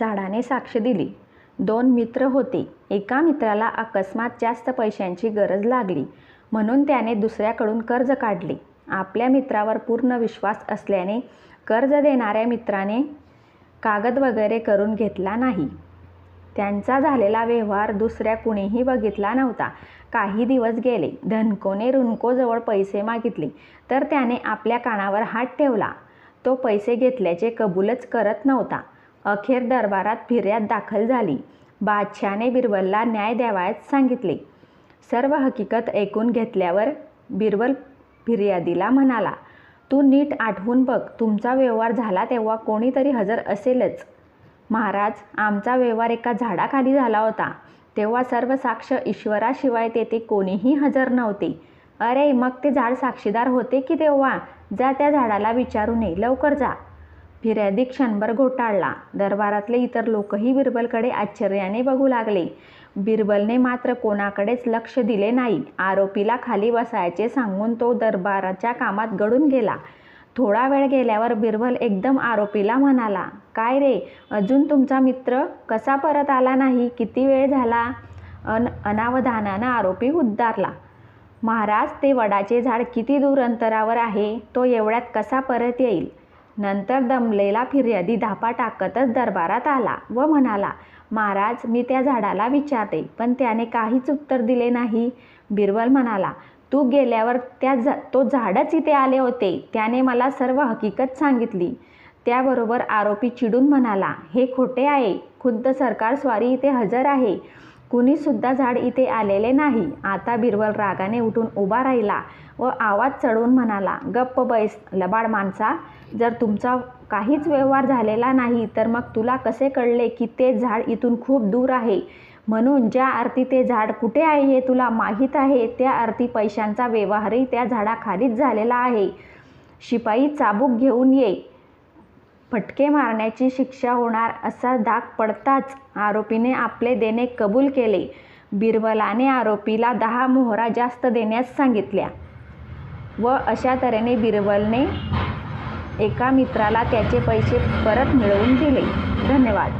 झाडाने साक्ष दिली. दोन मित्र होते. एका मित्राला अकस्मात जास्त पैशांची गरज लागली. म्हणून त्याने दुसऱ्याकडून कर्ज काढले. आपल्या मित्रावर पूर्ण विश्वास असल्याने कर्ज देणाऱ्या मित्राने कागद वगैरे करून घेतला नाही. त्यांचा झालेला व्यवहार दुसऱ्या कुणीही बघितला नव्हता. काही दिवस गेले. धनकोने रुणकोजवळ पैसे मागितले. तर त्याने आपल्या कानावर हात ठेवला. तो पैसे घेतल्याचे कबूलच करत नव्हता. अखेर दरबारात फिर्याद दाखल झाली. बादशाने बिरबलला न्याय द्यावयास सांगितले. सर्व हकीकत ऐकून घेतल्यावर बिरबल फिर्यादीला म्हणाला तू नीट आठवून बघ तुमचा व्यवहार झाला तेव्हा कोणीतरी हजर असेलच. महाराज आमचा व्यवहार एका झाडाखाली झाला होता. तेव्हा सर्व साक्ष ईश्वराशिवाय तेथे कोणीही हजर नव्हते. अरे मग ते झाड साक्षीदार होते की तेव्हा? जा त्या झाडाला विचारू नये लवकर जा. फिर्यादी क्षणभर घोटाळला. दरबारातले इतर लोकही बिरबलकडे आश्चर्याने बघू लागले. बिरबलने मात्र कोणाकडेच लक्ष दिले नाही. आरोपीला खाली बसायचे सांगून तो दरबाराच्या कामात गडून गेला. थोडा वेळ गेल्यावर बिरबल एकदम आरोपीला म्हणाला काय रे अजून तुमचा मित्र कसा परत आला नाही? किती वेळ झाला? अन अनावधानानं आरोपी उद्धारला. महाराज ते वडाचे झाड किती दूर अंतरावर आहे? तो एवढ्यात कसा परत येईल? नंतर दमलेला फिर्यादी धापा टाकतच दरबारात आला व म्हणाला महाराज मी त्या झाडाला विचारते पण त्याने काहीच उत्तर दिले नाही. बिरबल म्हणाला तू गेल्यावर त्या झा तो झाडच इथे आले होते त्याने मला सर्व हकीकत सांगितली. त्याबरोबर आरोपी चिडून म्हणाला हे खोटे आहे खुद्द सरकार स्वारी इथे हजर आहे कुणीसुद्धा झाड इथे आलेले नाही. आता बिरबल रागाने उठून उभा राहिला व आवाज चढवून म्हणाला गप्प बैस लबाड माणसा जर तुमचा काहीच व्यवहार झालेला नाही तर मग तुला कसे कळले की ते झाड इथून खूप दूर आहे? म्हणून ज्या अर्थी ते झाड कुठे आहे हे तुला माहीत आहे त्या अर्थी पैशांचा व्यवहारही त्या झाडाखालीच झालेला आहे. शिपाई चाबूक घेऊन ये. फटके मारण्याची शिक्षा होणार असा धाक पडताच आरोपीने आपले देणे कबूल केले. बिरबलाने आरोपीला दहा मोहरा जास्त देण्यास सांगितल्या. व अशा तऱ्हेने बिरबलने एका मित्राला त्याचे पैसे परत मिळवून दिले. धन्यवाद.